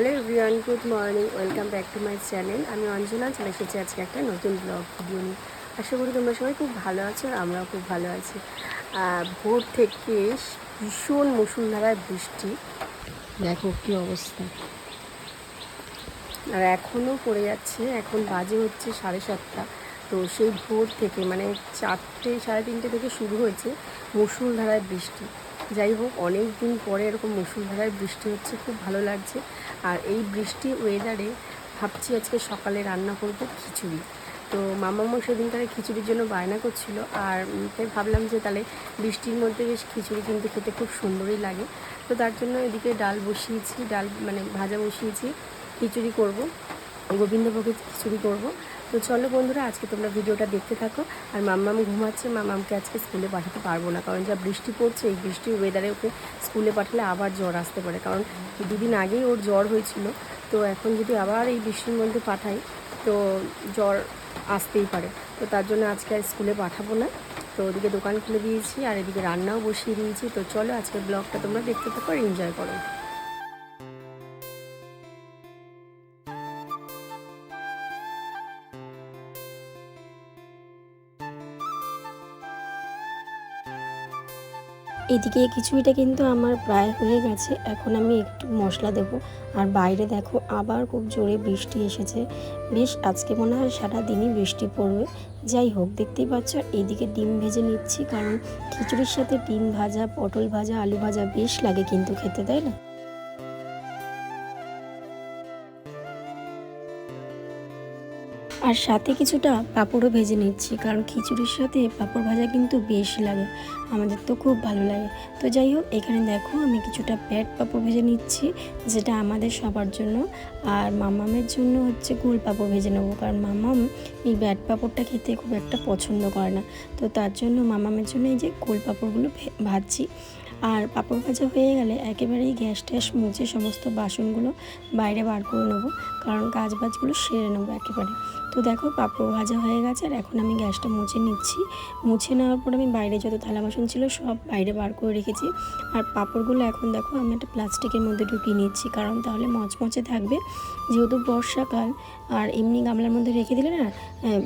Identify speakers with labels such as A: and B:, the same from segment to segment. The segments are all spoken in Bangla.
A: Hello everyone good morning welcome back to my channel. আমি অঞ্জনা চলে এসেছি আজকে একটা নতুন ব্লগ ভিডিও নিয়ে। আশা করি তোমরা সবাই খুব ভালো আছো আর আমরাও খুব ভালো আছি। ভোর থেকে ভীষণ মুসুলধারায় বৃষ্টি। দেখো কী অবস্থা। আর এখনও পড়ে যাচ্ছে এখন বাজে হচ্ছে সাড়ে সাতটা। তো সেই ভোর থেকে মানে চারটে সাড়ে তিনটে থেকে শুরু হয়েছে মুসুলধারায় বৃষ্টি। যাই হোক অনেক দিন পরে এরকম মুসুলধারায় বৃষ্টি হচ্ছে, খুব ভালো লাগছে। আর এই বৃষ্টি ওয়েদারে ভাবছি আজকে সকালে রান্না করব খিচুড়ি। তো মামামা সেদিনকারে খিচুড়ির জন্য বায়না করছিল, আর তাই ভাবলাম যে তাহলে বৃষ্টির মধ্যে বেশ খিচুড়ি কিন্তু খেতে খুব সুন্দরই লাগে। তো তার জন্য এদিকে ডাল বসিয়েছি, ডাল মানে ভাজা বসিয়েছি, খিচুড়ি করব। গোবিন্দভোগের খিচুড়ি করব। তো চলো বন্ধুরা, আজকে তোমরা ভিডিওটা দেখতে থাকো। আর মাম্মাম ঘুমাচ্ছে, মাম্মামকে আজকে স্কুলে পাঠাতে পারব না, কারণ যা বৃষ্টি পড়ছে, এই বৃষ্টির ওয়েদারে ওকে স্কুলে পাঠালে আবার জ্বর আসতে পারে, কারণ দুদিন আগেই ওর জ্বর হয়েছিল। তো এখন যদি আবার এই বৃষ্টির মধ্যে পাঠাই, তো জ্বর আসতেই পারে। তো তার জন্য আজকে আর স্কুলে পাঠাবো না। তো ওদিকে দোকান খুলে দিয়েছি, আর এদিকে রান্নাও বসিয়ে দিয়েছি। তো চলো আজকের ব্লগটা তোমরা দেখতে থাকো আর এনজয় করো। এদিকে খিচুড়িটা কিন্তু আমার প্রায় হয়ে গেছে। এখন আমি একটু মশলা দেব। আর বাইরে দেখো আবার খুব জোরে বৃষ্টি এসেছে। বেশ আজকে মনে হয় সারাদিনই বৃষ্টি পড়বে। যাই হোক, দেখতেই পাচ্ছ এদিকে ডিম ভেজে নিচ্ছি। কারণ খিচুড়ির সাথে ডিম ভাজা, পটল ভাজা, আলু ভাজা বেশ লাগে কিন্তু খেতে, তাই না? আর সাথে কিছুটা পাঁপড়ও ভেজে নিচ্ছি, কারণ খিচুড়ির সাথে পাঁপড় ভাজা কিন্তু বেশ লাগে। আমাদের তো খুব ভালো লাগে। তো যাই হোক, এখানে দেখো আমি কিছুটা প্যাট পাঁপড় ভেজে নিচ্ছি, যেটা আমাদের সবার জন্য। আর মামামের জন্য হচ্ছে গোল পাঁপড় ভেজে নেব, কারণ মামাম এই ব্যাট পাঁপড়টা খেতে খুব একটা পছন্দ করে না। তো তার জন্য মামামের জন্য এই যে গোল পাঁপড়গুলো ভাজছি। আর পাঁপড় ভাজা হয়ে গেলে একেবারেই গ্যাস ট্যাস মুছে সমস্ত বাসনগুলো বাইরে বার করে নেব, কারণ কাজ বাজগুলো সেরে নেব একেবারে। তো দেখো, পাঁপড় ভাজা হয়ে গেছে আর এখন আমি গ্যাসটা মুছে নিচ্ছি। মুছে নেওয়ার পর আমি বাইরে যত থালা বাসন ছিল সব বাইরে বার করে রেখেছি। আর পাঁপড়গুলো এখন দেখো, আমি একটা প্লাস্টিকের মধ্যে ঢুকিয়ে নিচ্ছি, কারণ তাহলে মচমচে থাকবে। যেহেতু বর্ষাকাল, আর এমনি গামলার মধ্যে রেখে দিলে না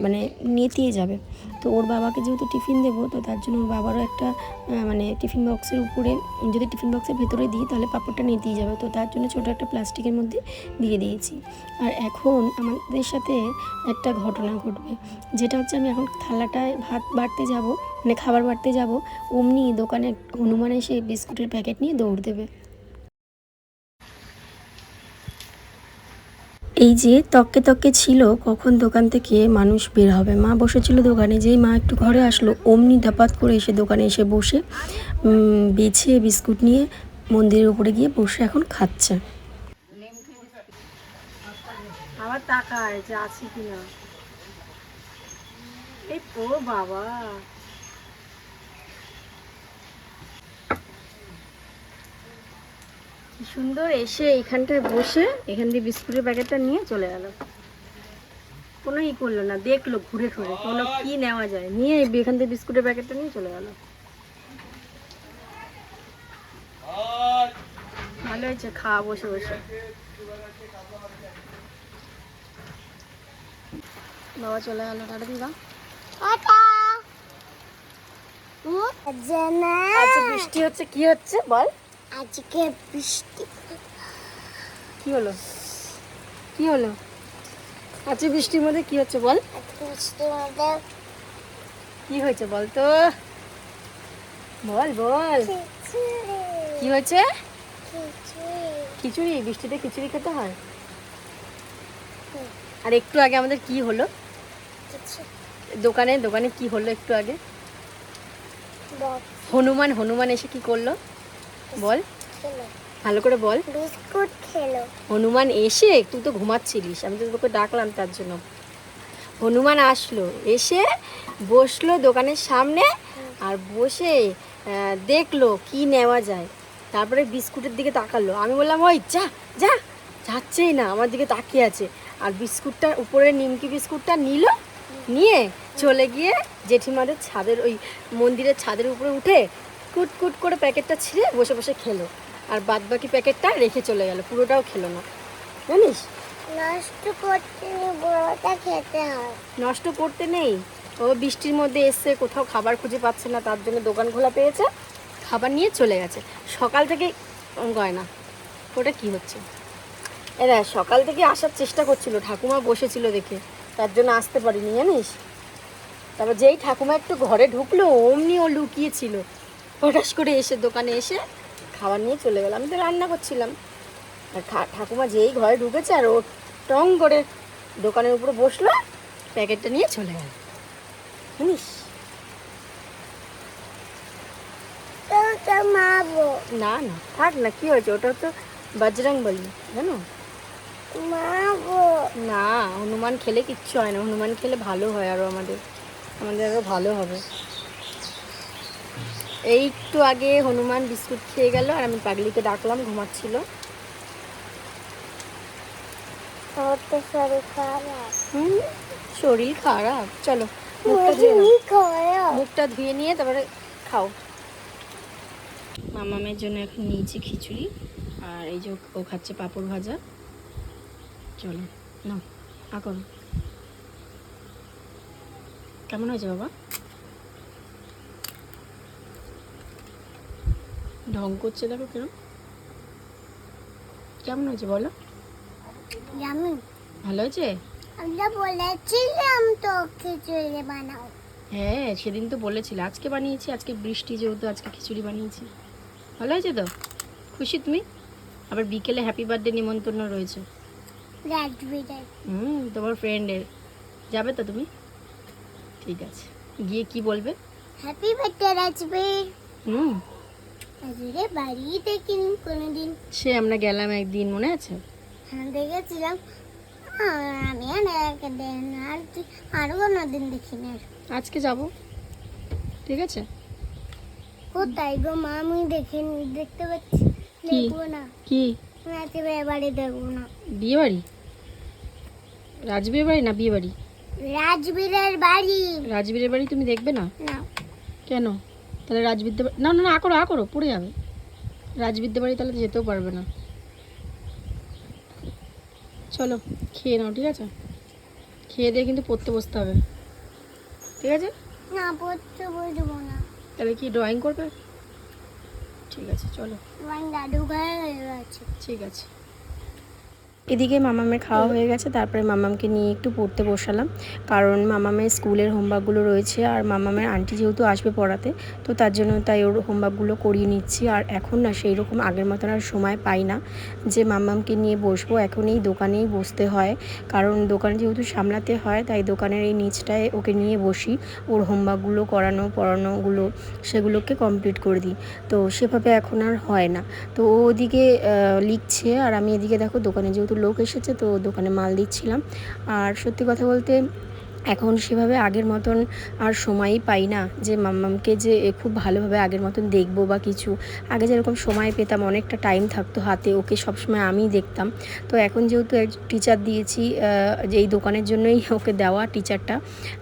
A: মানে নেতিয়ে যাবে। তো ওর বাবাকে যেহেতু টিফিন দেবো, তো তার জন্য ওর বাবারও একটা মানে টিফিন বক্সের উপরে, যদি টিফিন বক্সের ভেতরে দিই, তাহলে পাঁপড়টা নেতিয়ে যাবে। তো তার জন্য ছোটো একটা প্লাস্টিকের মধ্যে দিয়ে দিয়েছি। আর এখন আমাদের সাথে একটা ঘটনা ঘটবে। যেটা হচ্ছে আমি এখন থালাটায় ভাত বাড়তে যাব মানে খাবার বাড়তে যাব, অমনি দোকানে হনুমান এসে বিস্কুটের প্যাকেট নিয়ে দৌড় দেবে। এই যে তককে তককে ছিল, কখন দোকান থেকে মানুষ বের হবে? মা বসেছিল দোকানে, যেই মা একটু ঘরে আসলো, অমনি ধাপাত করে এসে দোকানে এসে বসে বেছে বিস্কুট নিয়ে মন্দিরের উপরে গিয়ে বসে এখন খাচ্ছে আবার তাকায় যে আছে কিনা। এই তো বাবা। সুন্দর এসে এখানটায় বসে, এখান দিয়ে বিস্কুটের প্যাকেটটা নিয়ে চলে গেল। কোনো ই করল না, দেখল ঘুরে ঘুরে কোনো কি নেওয়া যায়? নিয়ে এখান থেকে বিস্কুটের প্যাকেটটা নিয়ে চলে গেল। ভালো হয়েছে, খাওয়া বসে বসে। বাবা চলে গেল টাটা দিবা বৃষ্টি হচ্ছে কি হচ্ছে বল?
B: আজকে বৃষ্টি।
A: কি হলো? কি হলো? আজকে বৃষ্টির মধ্যে কি হচ্ছে বল?
B: বৃষ্টির মধ্যে
A: কি হয়েছে বল তো? বল বল।
B: খিচুড়ি।
A: কি হয়েছে?
B: খিচুড়ি।
A: বৃষ্টিতে খিচুড়ি খেতে হয়? আর একটু আগে আমাদের কি হলো? দোকানে দোকানে কি হলো একটু আগে? হনুমান হনুমান এসে কি করল? বল। ভালো করে বল।
B: বিস্কুট খেলো।
A: হনুমান এসে তুই তো ঘুমাচ্ছিলিস আমি তো তোকে ডাকলাম তার জন্য। হনুমান আসলো এসে বসল দোকানের সামনে আর বসে দেখল কি নেওয়া যায়। তারপরে বিস্কুটের দিকে তাকালো। আমি বললাম ওই যা যা যাচ্ছেই না আমার দিকে তাকিয়ে আছে। আর বিস্কুটটা উপরে নিমকি বিস্কুটটা নিল নিয়ে চলে গিয়ে জেঠিমাদের ছাদের ওই মন্দিরের ছাদের উপরে উঠে কুট কুট করে প্যাকেটটা ছিঁড়ে বসে বসে খেলো। আর বাদ বাকি প্যাকেটটা রেখে চলে গেল পুরোটাও খেলো না। জানিস?
B: নষ্ট করতে খেতে হয়।
A: নষ্ট করতে নেই। ও বৃষ্টির মধ্যে এসছে কোথাও খাবার খুঁজে পাচ্ছে না তার জন্য দোকান খোলা পেয়েছে খাবার নিয়ে চলে গেছে। সকাল থেকে গয়না। ওটা কি হচ্ছে? এরা সকাল থেকে আসার চেষ্টা করছিল ঠাকুমা বসেছিল দেখে। তার জন্য আসতে পারিনি জানিস? তারপর যেই ঠাকুমা একটু ঘরে ঢুকলো অমনি ও লুকিয়েছিল। হঠাৎ করে এসে দোকানে এসে খাবার নিয়ে চলে গেল। আমি তো রান্না করছিলাম। আর ঠাকুমা যেই ঘরে ঢুকেছে আর ও টং করে দোকানের উপরে বসল প্যাকেটটা নিয়ে চলে গেল। জানিস? না না থাক না কি হয়েছে? ওটা তো বজরং বলি জানো? না হনুমান খেলে কিচ্ছু হয় না। হনুমান খেলে ভালো হয় আরও আমাদের। আমাদের আরও ভালো হবে। এই একটু আগে হনুমান বিস্কুট খেয়ে গেল আর আমি পাগলিকে ডাকলাম ঘুমাচ্ছিল।
B: শরীর খারাপ।
A: হুম? শরীর খারাপ? চলো মুখটা ধুয়ে মুখটা ধুয়ে নিয়ে তারপরে খাও। মামামের জন্য এখন নিয়েছি খিচুড়ি। আর এই যে ও খাচ্ছে পাঁপড় ভাজা। চলো না আ করো। কেমন হয়েছে বাবা? ঢং করছে দেখো কেন কেমন হয়েছে বলো? ভালো হয়েছে?
B: আমরা বলেছিলাম তো খিচুড়ি বানাও।
A: হ্যাঁ সেদিন তো বলেছিলে আজকে বানিয়েছি আজকে বৃষ্টি যেহেতু আজকে খিচুড়ি বানিয়েছি। ভালো হয়েছে তো? খুশি তুমি? আবার বিকেলে হ্যাপি বার্থডে নিমন্ত্রণ রয়েছে। হুম তোমার ফ্রেন্ডের যাবে তো তুমি? ঠিক আছে। গিয়ে কি বলবে?
B: হ্যাপি বার্থডে রাজবীর
A: হুম।
B: আজকে বাড়ি দেখিনি কোনোদিন
A: সে আমরা গেলাম একদিন মনে আছে?
B: হ্যাঁ দেখেছিলাম। আর আমি আর একদিন আর আরও কোনোদিন দেখিনি।
A: আজকে যাব। ঠিক আছে?
B: কোথায় গো মা? আমি দেখিনি দেখতে পাচ্ছি? দেখব না।
A: কি?
B: আজকে এবারে দেখব না।
A: বিয়ে বাড়ি রাজবীর বাড়ি না বিয়ে বাড়ি
B: রাজবীরের বাড়ি।
A: রাজবীরের বাড়ি তুমি দেখবে না?
B: না।
A: কেন? তাহলে বাড়ি- না না না করো আ করো পড়ে যাবে। রাজবিদ্যা বাড়ি তাহলে যেতেও পারবে না। চলো খেয়ে নাও ঠিক আছে? খেয়ে দিয়ে কিন্তু পড়তে বসতে হবে। ঠিক আছে?
B: না পড়তে বসবো না।
A: তাহলে কি ড্রয়িং করবে? ঠিক আছে চলো।
B: দাদু ঘরে হয়ে
A: ঠিক আছে। এদিকে মামামের খাওয়া হয়ে গেছে, তারপরে মামামকে নিয়ে একটু পড়তে বসালাম। কারণ মামামের স্কুলের হোমওয়ার্কগুলো রয়েছে আর মামামের আন্টি যেহেতু আসবে পড়াতে, তো তার জন্য তাই ওর হোমওয়ার্কগুলো করিয়ে নিচ্ছি। আর এখন না সেই রকম আগের মতন আর সময় পাই না যে মামামকে নিয়ে বসবো। এখন এই দোকানেই বসতে হয়। কারণ দোকান যেহেতু সামলাতে হয়, তাই দোকানের এই নিচটায় ওকে নিয়ে বসি। ওর হোমওয়ার্কগুলো করানো, পড়ানোগুলো সেগুলোকে কমপ্লিট করে দিই। তো সেভাবে এখন আর হয় না। তো ও ওদিকে লিখছে। আর আমি এদিকে দেখো দোকানে যেহেতু লোক এসেছে তো দোকানে মাল দিচ্ছিলাম। আর সত্যি কথা বলতে এখন সেভাবে আগের মতন আর সময়ই পাই না যে মাম্মামকে যে খুব ভালোভাবে আগের মতন দেখব বা কিছু। আগে যেরকম সময় পেতাম, অনেকটা টাইম থাকতো হাতে, ওকে সবসময় আমিই দেখতাম। তো এখন যেহেতু এক টিচার দিয়েছি যে এই দোকানের জন্যই ওকে দেওয়া টিচারটা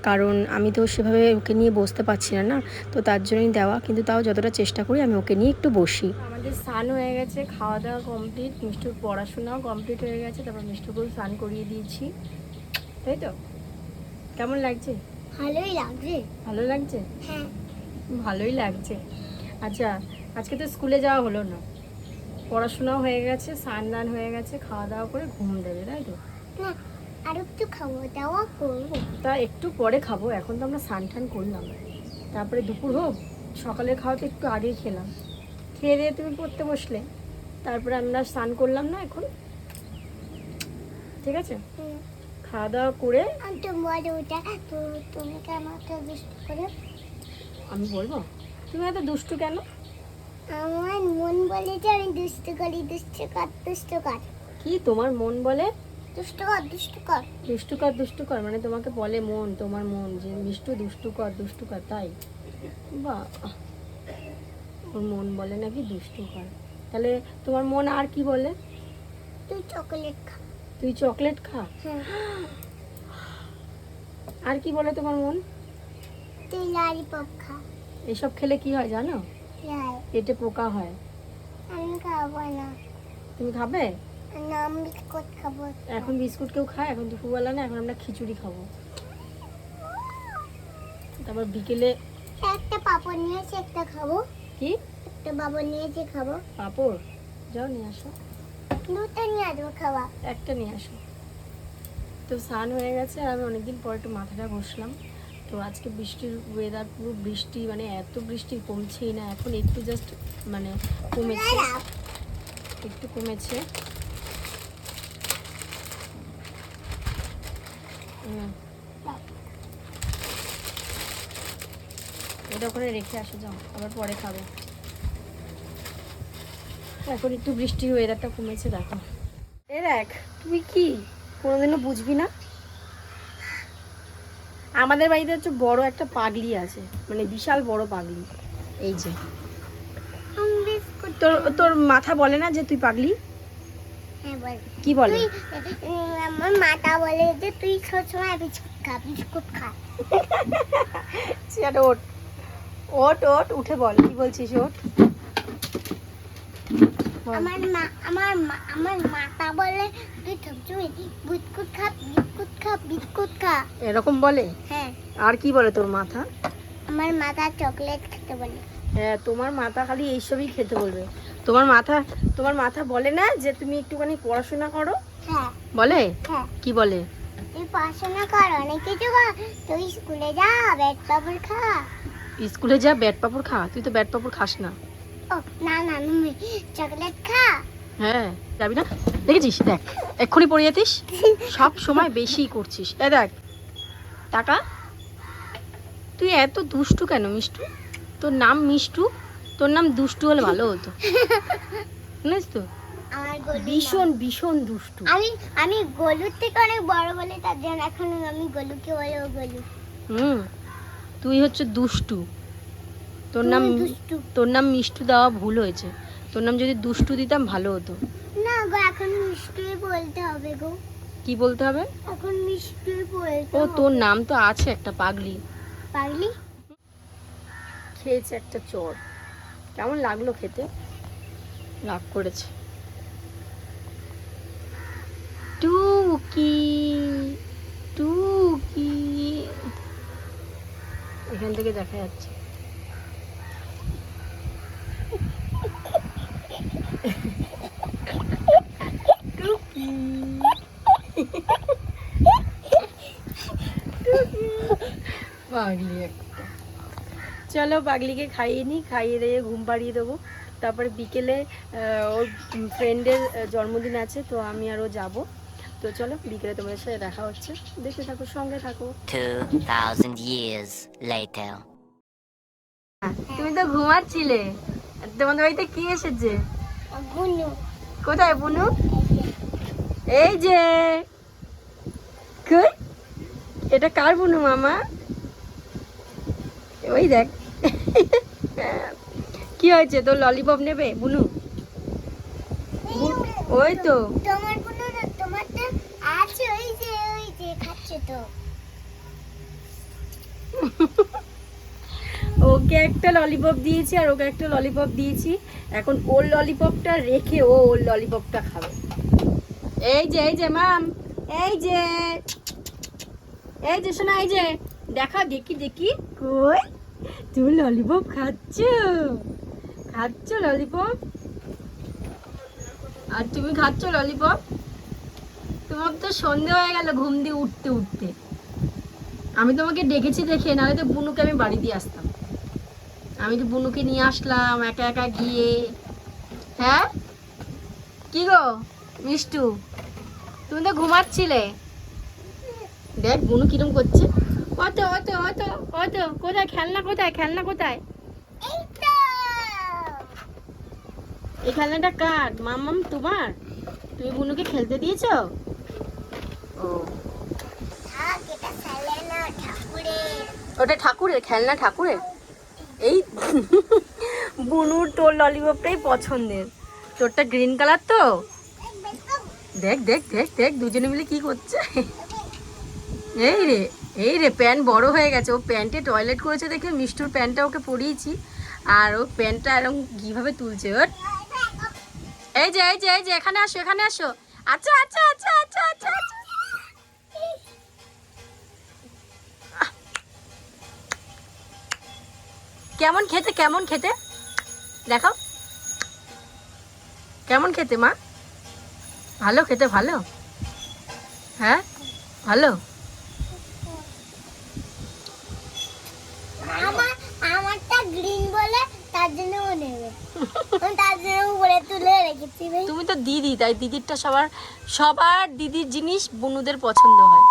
A: কারণ আমি তো সেভাবে ওকে নিয়ে বসতে পারছি না না? তো তার জন্যই দেওয়া, কিন্তু তাও যতটা চেষ্টা করি আমি ওকে নিয়ে একটু বসি। আমাদের স্নান হয়ে গেছে খাওয়া দাওয়া কমপ্লিট মিষ্টুর পড়াশোনাও কমপ্লিট হয়ে গেছে, তারপর মিষ্টুকেও স্নান করিয়ে দিয়েছি। তাই তো? কেমন লাগছে?
B: ভালোই লাগছে।
A: ভালো লাগছে?
B: হ্যাঁ।
A: ভালোই লাগছে। আচ্ছা আজকে তো স্কুলে যাওয়া হলো না। পড়াশোনাও হয়ে গেছে স্নান দান হয়ে গেছে খাওয়া দাওয়া করে ঘুম দেবে তাই তো?
B: না আর একটু খাওয়া দাওয়া করব।
A: তা একটু পরে খাব এখন তো আমরা স্নান টান করলাম তারপরে দুপুর হোক সকালের খাওয়া তো একটু আগেই খেলাম। খেয়ে দিয়ে তুমি পড়তে বসলে তারপরে আমরা স্নান করলাম না এখন? ঠিক আছে। খাওয়া দাওয়া করে
B: করে।
A: আমি বলব? তুমি এত দুষ্টু কেন?
B: আমার মন বলে যে আমি দুষ্ট করি দুষ্ট কর দুষ্ট কর।
A: কি তোমার মন বলে?
B: দুষ্ট কর দুষ্ট কর।
A: দুষ্টুকর দুষ্টুকর মানে তোমাকে বলে মন তোমার মন যে মিষ্টু দুষ্টুকর দুষ্টুকর তাই? বা ওর মন বলে নাকি দুষ্টুকর তাহলে তোমার মন আর কি বলে?
B: তুই চকলেট খা।
A: তুই চকলেট খা। আর কি বলে তোমার মন?
B: তুই লারি পপ খা।
A: এসব খেলে কি হয় জানো? পেটে পোকা হয়।
B: আমি খাব না।
A: তুমি খাবে?
B: নাম বিস্কুট খাব।
A: এখন বিস্কুট কেউ খায়? এখন দুপুরবেলা না এখন আমরা খিচুড়ি খাব। তারপর বিকেলে
B: একটা পাপড় নিয়েছি একটা খাব।
A: কি?
B: একটা বাবর নিয়েছি খাব।
A: পাপড়? যাও নিয়ে আসো।
B: দুটো নিয়ে আসব খাওয়া।
A: একটা নিয়ে আসো। তো স্নান হয়ে গেছে আর আমি অনেকদিন পর একটু মাথাটা ঘষলাম। তো আজকে বৃষ্টির ওয়েদার পুরো বৃষ্টি মানে এত বৃষ্টি কমছেই না এখন একটু জাস্ট মানে কমেছে। একটু কমেছে। এটা ওখানে রেখে আসো যাও। আবার পরে খাবে। এখন একটু বৃষ্টির ওয়েদারটা কমেছে দেখো। এ দেখ তুই কি? কোনোদিনও বুঝবি না? আমাদের বাড়িতে হচ্ছে বড় একটা পাগলি আছে মানে বিশাল বড় পাগলি। এই যে। তোর তোর মাথা বলে না যে তুই পাগলি?
B: হ্যাঁ বল।
A: কি বলে?
B: আমার মাটা বলে যে তুই সবসময় বিস্কুট খা বিস্কুট খা।
A: ওঠ। ওঠ ওঠ উঠে বল কি বলছিস বল।
B: আমার মা আমার আমার মাটা বলে তুই সবসময় বিস্কুট খা বিস্কুট খা বিস্কুট খা।
A: এরকম বলে?
B: হ্যাঁ।
A: আর কি বলে তোর মাথা?
B: আমার মাথা চকলেট খেতে বলে।
A: হ্যাঁ তোমার মাথা খালি এইসবই খেতে বলবে। তোমার মাথা তোমার মাথা বলে না যে তুমি একটুখানি পড়াশোনা করো?
B: হ্যাঁ।
A: বলে?
B: হ্যাঁ।
A: কি বলে?
B: তুই পড়াশোনা কর অনেক কিছু কর। তুই স্কুলে যা ব্যাট পাপড় খা।
A: স্কুলে যা ব্যাট পাপড় খা। তুই তো ব্যাট পাপড় খাস না।
B: না না তুমি চকলেট খা।
A: হ্যাঁ যাবি না? দেখেছিস দেখ এক্ষুনি পড়ে যেতিস সব সময় বেশি করছিস। এ দেখ টাকা? তুই এত দুষ্টু কেন মিষ্টু? তোর নাম মিষ্টু তোর নাম দুষ্টু হলে ভালো হতো। জানিস তো? ভীষণ ভীষণ দুষ্টু।
B: আমি আমি গলুর থেকে অনেক বড় বলে তার জন্য এখন আমি গলুকে বলে ও গলু।
A: হুম তুই হচ্ছে দুষ্টু। তোর নাম তোর নাম মিষ্টু দেওয়া ভুল হয়েছে। তোর নাম যদি দুষ্টু দিতাম ভালো হতো।
B: না গো এখন মিষ্টি বলতে হবে গো।
A: কি বলতে হবে?
B: এখন মিষ্টি বলতে
A: ও তোর নাম তো আছে একটা পাগলি।
B: পাগলি?
A: খেয়েছে একটা চোর। কেমন লাগল খেতে? রাগ করেছে। টুকি টুকি। এখান থেকে দেখা যাচ্ছে। পাগলি একটা চলো পাগলিকে খাইয়ে নিই খাইয়ে দিয়ে ঘুম পাড়িয়ে দেবো। তারপরে বিকেলে ওর ফ্রেন্ডের জন্মদিন আছে তো আমি আরও যাব। তো চলো বিকেলে তোমাদের সাথে দেখা হচ্ছে। দেখতে থাকো সঙ্গে থাকো।
C: 2,000 years later.
A: তুমি তো ঘুমাচ্ছিলে। তোমাদের বাড়িতে কি এসেছে? কোথায় বুনু? এই যে। এটা কার বুনু মামা? ওই দেখ। কি হয়েছে? তোর ললিপপ নেবে? বুনু? ওই তো।
B: তোমার কোনো তোমার তো আছে ওই যে ওই যে খাচ্ছে তো।
A: ওকে একটা ললিপপ দিয়েছি আর ওকে একটা ললিপপ দিয়েছি। এখন ওর ললিপপটা রেখে ও ওর ললিপপটা খাবে। এই যে এই যে মাম এই যে। এই যে শোনা এই যে। দেখা দেখি দেখি। কই? তুমি ললিপপ খাচ্ছ? খাচ্ছ ললিপপ আর তুমি খাচ্ছ ললিপপ তোমার তো সন্ধে হয়ে গেল ঘুম দিয়ে উঠতে উঠতে। আমি তোমাকে ডেকেছি দেখে, নাহলে তো বুনুকে আমি বাড়ি দিয়ে আসতাম। আমি তো বুনুকে নিয়ে আসলাম, একা একা গিয়ে। হ্যাঁ? কি গো, মিষ্টু? তুমি তো ঘুমাচ্ছিলে? দেখ, বুনু কিরম করছে। অত অত অত অত কোথায়? খেলনা কোথায়? খেলনা কোথায়?
B: এই
A: খেলনাটা কার? মামাম তোমার? তুমি বুনুকে খেলতে দিয়েছ? ও। ওটা ঠাকুরের খেলনা ঠাকুরের। এই বুনুর তোর ললিপপটাই পছন্দের। তোরটা গ্রিন কালার তো? দেখ দেখ দেখ দেখ দুজনে মিলে কি করছে? এই রে। এই রে, প্যান্ট বড় হয়ে গেছে। ও প্যান্টে টয়লেট করেছে দেখে মিষ্টুর প্যান্টটা ওকে পরিয়েছি। আর ও প্যান্টটা এরকম কীভাবে তুলছে ওর? এই যে এই যে এই যে, এখানে আসো এখানে আসো। আচ্ছা আচ্ছা আচ্ছা আচ্ছা আচ্ছা আচ্ছা। কেমন খেতে কেমন খেতে? দেখো কেমন খেতে মা? ভালো খেতে, ভালো? হ্যাঁ? ভালো?
B: আমার আমারটা গ্রিন বলে তার জন্য ও নেবে। তার জন্য উপরে তুলে রেখেছি ভাই।
A: তুমি তো দিদি তাই দিদিরটা সবার সবার দিদির জিনিস বনুদের পছন্দ হয়।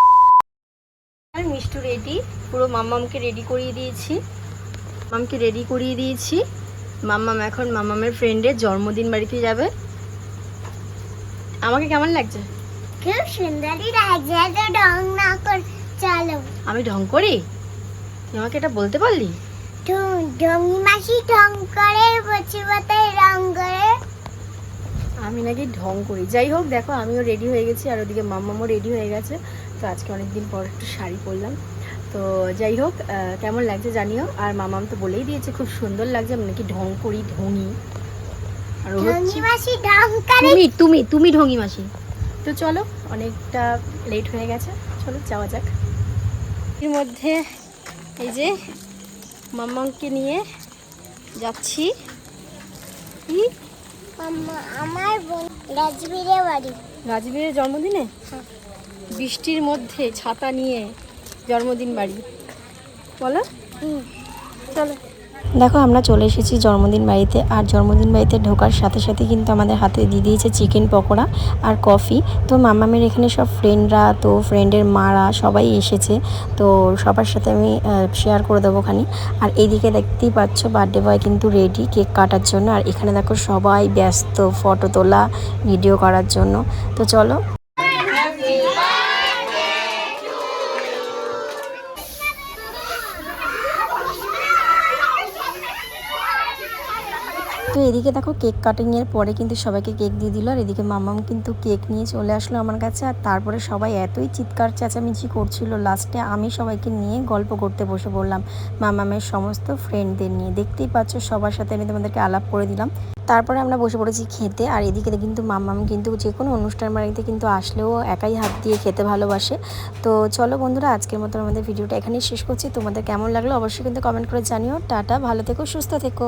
A: মিষ্টু রেডি পুরো মাম্মামকে রেডি করিয়ে দিয়েছি। মামকে রেডি করিয়ে দিয়েছি। মাম্মাম এখন মাম্মামের ফ্রেন্ডের জন্মদিন বাড়িতে যাবে। আমাকে কেমন লাগছে?
B: খুব সুন্দরই লাগছে এত রং না কর চলো।
A: আমি ঢং করি? আমাকে এটা বলতে পারলি?
B: ডঙ্গি মাসি ঢং করে বসে রং করে।
A: আমি নাকি ঢং করি। যাই হোক দেখো আমিও রেডি হয়ে গেছি আর ওদিকে মাম্মামও রেডি হয়ে গেছে। তো আজকে অনেকদিন পর একটু শাড়ি পরলাম। তো যাই হোক কেমন লাগছে জানিও? আর মামাম তো বলেই দিয়েছে খুব সুন্দর লাগছে আমি নাকি ঢং করি ঢঙি। আর তুমি তুমি তুমি ঢঙি মাসি। তো চলো অনেকটা লেট হয়ে গেছে। চলো যাওয়া যাক। এর মধ্যে এই যে মাম্মাকে নিয়ে যাচ্ছি। কি?
B: আম্মা- আমার রাজবীরের বাড়ি।
A: রাজবীরের জন্মদিনে? বৃষ্টির মধ্যে ছাতা নিয়ে জন্মদিন বাড়ি। বলো। চলো। দেখো, আমরা চলে এসেছি জন্মদিন বাড়িতে। আর জন্মদিন বাড়িতে ঢোকার সাথে সাথে কিন্তু আমাদের হাতে দিয়ে দিয়েছে চিকেন পকোড়া আর কফি। তো মামামের এখানে সব ফ্রেন্ডরা তো ফ্রেন্ডের মারা সবাই এসেছে। তো সবার সাথে আমি শেয়ার করে দেবো খানি। আর এইদিকে দেখতেই পাচ্ছ বার্থডে বয় কিন্তু রেডি কেক কাটার জন্য। আর এখানে দেখো সবাই ব্যস্ত ফটো তোলা ভিডিও করার জন্য। তো চলো এদিকে দেখো কেক কাটিংয়ের পরে কিন্তু সবাইকে কেক দিয়ে দিল, আর এদিকে মামাম কিন্তু কেক নিয়ে চলে আসলো আমার কাছে, আর তারপরে সবাই এতই চিৎকার চেঁচামেচি করছিল লাস্টে আমি সবাইকে নিয়ে গল্প করতে বসে পড়লাম মামামের সমস্ত ফ্রেন্ডদের নিয়ে। দেখতেই পাচ্ছ সবার সাথে আমি তোমাদেরকে আলাপ করে দিলাম। তারপরে আমরা বসে পড়েছি খেতে, আর এদিকে কিন্তু মামাম কিন্তু যে কোনো অনুষ্ঠান বাড়িতে কিন্তু আসলেও একাই হাত দিয়ে খেতে ভালোবাসে। তো চলো বন্ধুরা, আজকের মতো আমাদের ভিডিওটা এখানেই শেষ করছি। তোমাদের কেমন লাগল অবশ্যই কিন্তু কমেন্ট করে জানিও। টাটা, ভালো থেকো, সুস্থ থেকো।